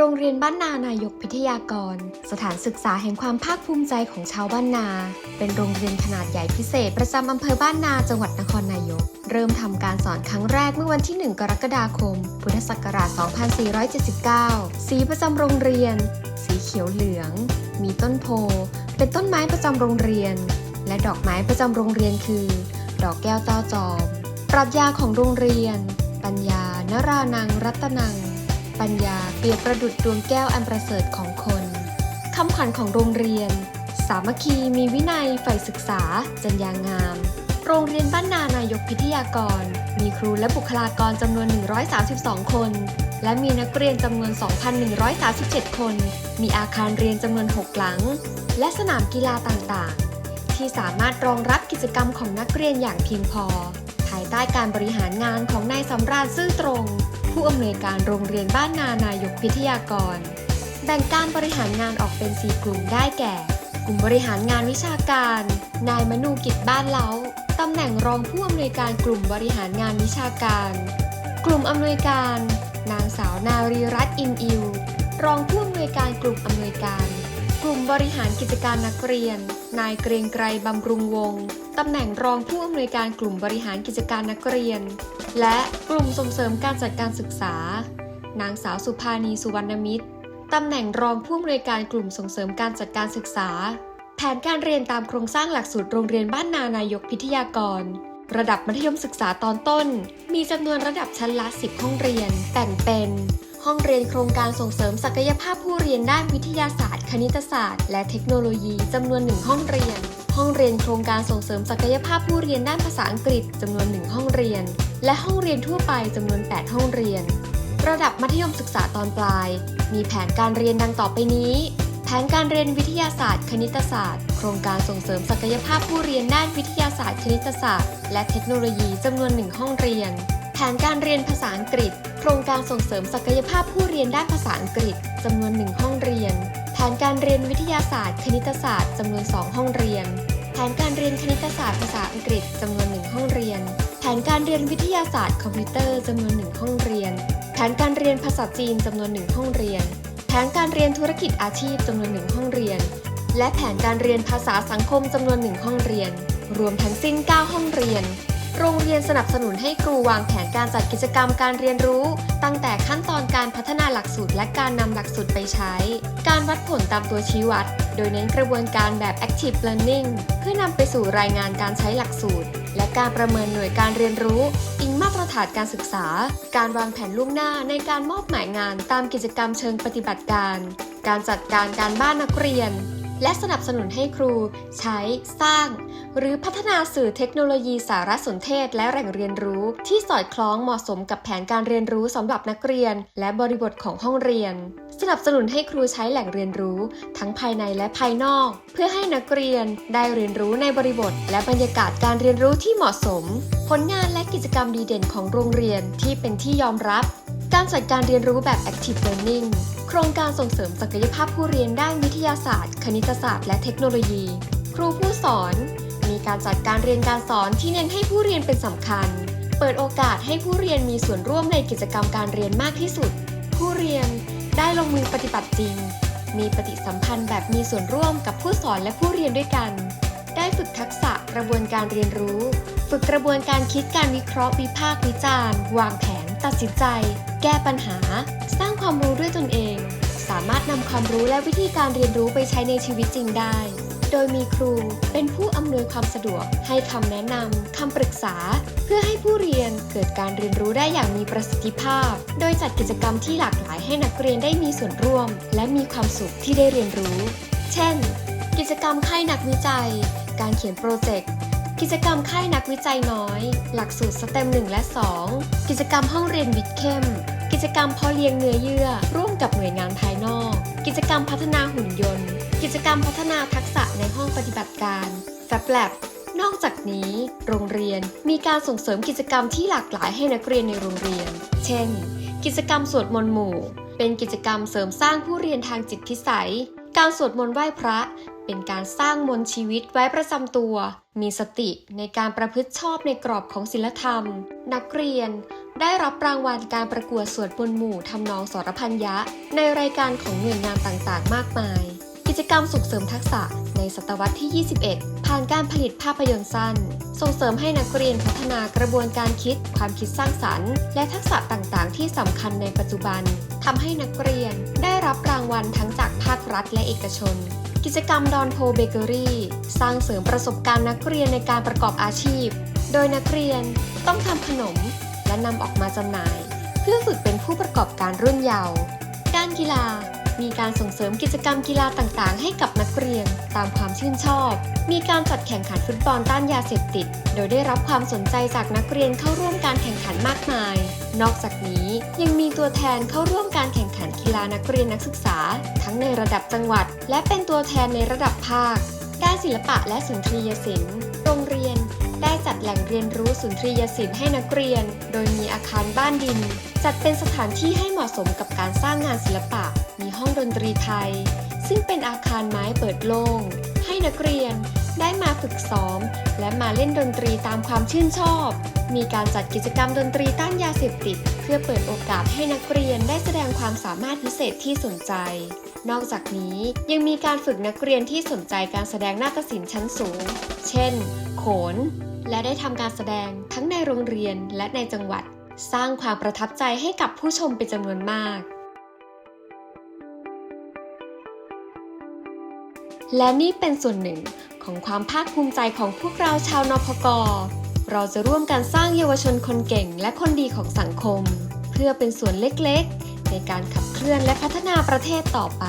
โรงเรียนบ้านนานายกพิทยากร สถานศึกษาแห่งความภาคภูมิใจของชาวบ้านนา เป็นโรงเรียนขนาดใหญ่พิเศษ ประจำอำเภอบ้านนาจังหวัดนครนายก เริ่มทำการสอนครั้งแรกเมื่อวันที่ 1 กรกฎาคม พุทธศักราช 2479 สีประจำโรงเรียน สีเขียวเหลือง มีต้นโพ เป็นต้นไม้ประจำโรงเรียน และดอกไม้ประจำโรงเรียนคือ ดอกแก้วเต้าจอม ปรัชญาของโรงเรียน ปัญญานรานังรัตนัง ปัญญาเปรียบประดุจดวงแก้วอันประเสริฐของคนคำขวัญของโรงเรียน สามัคคีมีวินัยใฝ่ศึกษา จัญญางาม โรงเรียนบ้านนานายกพิทยากร มีครูและบุคลากรจำนวน 132 คน และมีนักเรียนจำนวน 2,137 คน มีอาคารเรียนจำนวน 6 หลัง และสนามกีฬาต่างๆ ที่สามารถรองรับกิจกรรมของนักเรียนอย่างเพียงพอ ภายใต้การบริหารงานของนายสำราญซื่อตรง ผู้อำนวยการโรงเรียนบ้านนานายกพิทยากร แบ่งการบริหารงานออกเป็น 4 กลุ่มได้แก่ กลุ่มบริหารงานวิชาการ นายมนูกิจบ้านเล้าตำแหน่งรองผู้อำนวยการกลุ่มบริหารงานวิชาการ กลุ่มอำนวยการ นางสาวนารีรัตน์อินอิว รองผู้อำนวยการกลุ่มอำนวยการ กลุ่มบริหารกิจการนักเรียน นายเกรียงไกรบำรุงวงศ์ตำแหน่งรองผู้อำนวยการกลุ่มบริหารกิจการนักเรียน และกลุ่มส่งเสริมการจัดการศึกษา นางสาวสุภานีสุวรรณมิตรตำแหน่งรองผู้อำนวยการกลุ่มส่งเสริมการจัดการศึกษา แผนการเรียนตามโครงสร้างหลักสูตรโรงเรียนบ้านนานายกพิทยากร ระดับมัธยมศึกษาตอนต้น มีจำนวนระดับชั้นละ 10 ห้องเรียน แบ่งเป็น ห้องเรียนโครงการส่งเสริมศักยภาพผู้เรียนด้านวิทยาศาสตร์ คณิตศาสตร์ และเทคโนโลยีจำนวนหนึ่งห้องเรียน ห้องเรียนโครงการส่งเสริมศักยภาพผู้เรียนด้านภาษาอังกฤษจำนวนหนึ่งห้องเรียน และห้องเรียนทั่วไปจำนวน 8 ห้องเรียน ระดับมัธยมศึกษาตอนปลาย มีแผนการเรียนดังต่อไปนี้ แผนการเรียนวิทยาศาสตร์ คณิตศาสตร์ โครงการส่งเสริมศักยภาพผู้เรียนด้านวิทยาศาสตร์ คณิตศาสตร์ และเทคโนโลยีจำนวนหนึ่งห้องเรียน แผนการเรียนภาษาอังกฤษ โครงการส่งเสริมศักยภาพผู้เรียนด้านภาษาอังกฤษจำนวนหนึ่งห้องเรียน แผนการเรียนวิทยาศาสตร์ คณิตศาสตร์จำนวน 2 ห้องเรียน แผนการเรียนคณิตศาสตร์ภาษาอังกฤษจำนวนหนึ่งห้องเรียน แผนการเรียนวิทยาศาสตร์คอมพิวเตอร์จำนวนหนึ่งห้องเรียน แผนการเรียนภาษาจีนจำนวนหนึ่งห้องเรียน แผนการเรียนธุรกิจอาชีพจำนวนหนึ่งห้องเรียน และแผนการเรียนภาษาสังคมจำนวนหนึ่งห้องเรียน รวมทั้งสิ้น 9 ห้องเรียน โรงเรียนสนับสนุนให้ครูวางแผนการจัดกิจกรรมการเรียนรู้ ตั้งแต่ขั้นตอนการพัฒนาหลักสูตรและการนำหลักสูตรไปใช้ การวัดผลตามตัวชี้วัด โดยเน้นกระบวนการแบบ active learning เพื่อนำไปสู่รายงานการใช้หลักสูตร และการประเมินหน่วยการเรียนรู้ อิงมาตรฐานการศึกษา การวางแผนล่วงหน้าในการมอบหมายงานตามกิจกรรมเชิงปฏิบัติการ การจัดการการบ้านนักเรียน และสนับสนุนให้ครู ใช้ สร้าง หรือพัฒนาสื่อเทคโนโลยีสารสนเทศและแหล่งเรียนรู้ ที่สอดคล้องเหมาะสมกับแผนการเรียนรู้สำหรับนักเรียน และบริบทของห้องเรียน สนับสนุนให้ครูใช้แหล่งเรียนรู้ ทั้งภายในและภายนอก เพื่อให้นักเรียนได้เรียนรู้ในบริบท และบรรยากาศการเรียนรู้ที่เหมาะสม ผลงานและกิจกรรมดีเด่นของโรงเรียนที่เป็นที่ยอมรับ การจัดการเรียนรู้แบบ active learning โครงการส่งเสริมศักยภาพผู้เรียนด้านวิทยาศาสตร์ คณิตศาสตร์ และเทคโนโลยี ครูผู้สอน มีการจัดการเรียนการสอนที่เน้นให้ผู้เรียนเป็นสำคัญ เปิดโอกาสให้ผู้เรียนมีส่วนร่วมในกิจกรรมการเรียนมากที่สุด ผู้เรียนได้ลงมือปฏิบัติจริง มีปฏิสัมพันธ์แบบมีส่วนร่วมกับผู้สอนและผู้เรียนด้วยกัน ได้ฝึกทักษะกระบวนการเรียนรู้ ฝึกกระบวนการคิดการวิเคราะห์วิพากษ์วิจารณ์ วางแผน ตัดสินใจ แก้ปัญหา สร้างความรู้ด้วยตนเอง สามารถนำความรู้และวิธีการเรียนรู้ไปใช้ในชีวิตจริงได้ โดยมีครูเป็นผู้อำนวยความสะดวก ให้คำแนะนำคำปรึกษา เพื่อให้ผู้เรียนเกิดการเรียนรู้ได้อย่างมีประสิทธิภาพ โดยจัดกิจกรรมที่หลากหลายให้นักเรียนได้มีส่วนร่วม และมีความสุขที่ได้เรียนรู้ เช่น กิจกรรมค่ายนักวิจัย การเขียนโปรเจกต์ กิจกรรมค่ายนักวิจัยน้อย หลักสูตรสเต็ม1และ 2 กิจกรรมห้องเรียนวิทย์เข้ม กิจกรรมพาะเลี้ยงเนื้อเยื่อ ร่วมกับหน่วยงานภายนอก กิจกรรมพัฒนาหุ่นยนต์ กิจกรรมพัฒนาทักษะในห้องปฏิบัติการ f a b Lab นอกจากนี้ โรงเรียนมีการส่งเสริมกิจกรรมที่หลากหลายให้นักเรียนในโรงเรียน เช่น กิจกรรมสวดมนต์หมู่ เป็นกิจกรรมเสริมสร้างผู้เรียนทางจิตพิสัย การสวดมนต์ไหว้พระ เป็นการสร้างมนต์ชีวิตไว้ประจำตัว มีสติในการประพฤติชอบในกรอบของศีลธรรม นักเรียน ได้รับรางวัลการประกวดสวดมนต์หมู่ทำนองสรพัญญะในรายการของหน่วยงานต่างๆ มากมาย กิจกรรมส่งเสริมทักษะ ในศตวรรษที่ 21 ผ่านการผลิตภาพยนตร์สั้น ส่งเสริมให้นักเรียนพัฒนากระบวนการคิด ความคิดสร้างสรรค์ และทักษะต่างๆ ที่สำคัญในปัจจุบันทำให้นักเรียนได้รับรางวัลทั้งจากภาครัฐและเอกชน กิจกรรมดอนโพเบเกอรี่สร้างเสริมประสบการณ์นักเรียนในการประกอบอาชีพ โดยนักเรียนต้องทำขนมและนำออกมาจำหน่าย เพื่อฝึกเป็นผู้ประกอบการรุ่นเยาว์ด้านกีฬามีการส่งเสริมกิจกรรมกีฬาต่างๆ ให้กับนักเรียน ตามความชื่นชอบ มีการจัดแข่งขันฟุตบอลต้านยาเสพติด โดยได้รับความสนใจจากนักเรียนเข้าร่วมการแข่งขันมากมาย นอกจากนี้ยังมีตัวแทนเข้าร่วมการแข่งขันกีฬานักเรียนนักศึกษา ทั้งในระดับจังหวัด และเป็นตัวแทนในระดับภาค ด้านศิลปะและสุนทรียศิลป์ โรงเรียน ได้จัดแหล่งเรียนรู้สุนทรียศิลป์ให้นักเรียน โดยมีอาคารบ้านดิน จัดเป็นสถานที่ให้เหมาะสมกับการสร้างงานศิลปะ มีห้องดนตรีไทย ซึ่งเป็นอาคารไม้เปิดโล่ง ให้นักเรียนได้มาฝึกซ้อม และมาเล่นดนตรีตามความชื่นชอบ มีการจัดกิจกรรมดนตรีต้านยาเสพติด เพื่อเปิดโอกาสให้นักเรียนได้แสดงความสามารถพิเศษที่สนใจ นอกจากนี้ยังมีการฝึกนักเรียนที่สนใจการแสดงนาฏศิลป์ชั้นสูง เช่น โขน และได้ทำการแสดงทั้งในโรงเรียนและในจังหวัด สร้างความประทับใจให้กับผู้ชมเป็นจำนวนมาก และนี่เป็นส่วนหนึ่งของความภาคภูมิใจของพวกเราชาวนพกเราจะร่วมกันสร้างเยาวชนคนเก่งและคนดีของสังคม เพื่อเป็นส่วนเล็กๆ ในการขับเคลื่อนและพัฒนาประเทศต่อไป